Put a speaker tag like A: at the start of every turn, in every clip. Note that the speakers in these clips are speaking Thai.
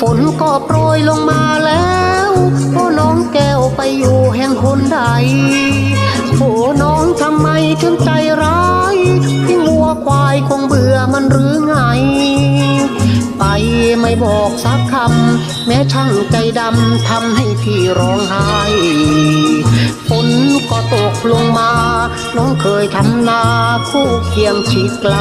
A: ฝนก็โปรยลงมาแล้วโอ้น้องแก้วไปอยู่แห่งคนใดโอ้น้องทำไมถึงใจร้ายที่งัวควายคงเบื่อมันหรือไง ไปไม่บอกสักคำแม้ช่างใจดำทำให้พี่ร้องไห้ฝนก็ตกลงมา น้องเคยทำนาคู่เคียงชิดไกล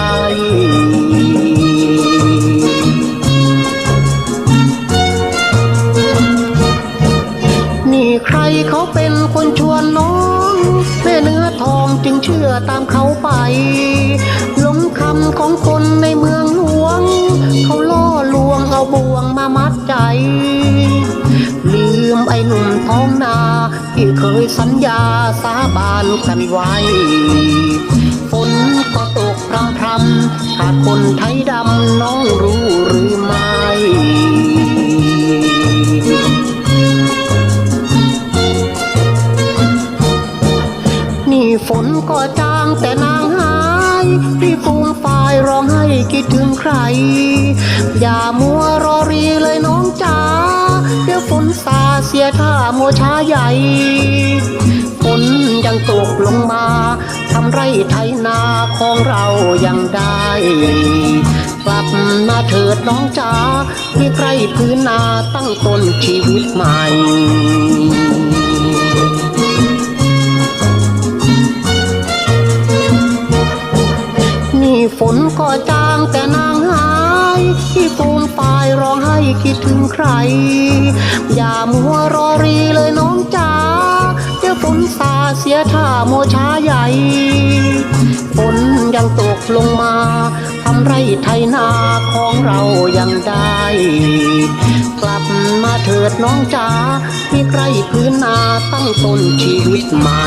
A: เขาเป็นคนชวนน้อง แม่เนื้อทองจึงเชื่อตามเขาไปหลงคำของคนในเมืองหลวง เขาล่อลวงเอาบ่วงมามัดใจลืมไอ้หนุ่มท้องนา ที่เคยสัญญาสาบานกันไว้ฝนก็ตกพรำพรำขาดคนไทยดำน้องรู้ นี่ฝนก็จางแต่นางหายพี่ฟูงฝ่ายร้องให้คิดถึงใคร อย่ามัวรอรีเลยน้องจ๋าเดี๋ยวฝนสาเสียท่ามัวช้าใหญ่ฝนยังตกลงมาทำไรไถนาของเรายังได้กลับมาเถิดน้องจ๋าที่ใกล้พื้นนาตั้งต้นชีวิตใหม่ นก็จางแต่นางหาย ที่ฟูมฝ่ายร้องให้คิดถึงใคร อย่ามัวรอรีเลยน้องจ๋าเดี๋ยวฝนสาเสียท่าโมช้าใหญ่ฝนยังตกลงมาทำไรไถนาของเรายังได้ กลับมาเถิดน้องจ๋าที่ใกล้พื้นนาตั้งต้นชีวิตใหม่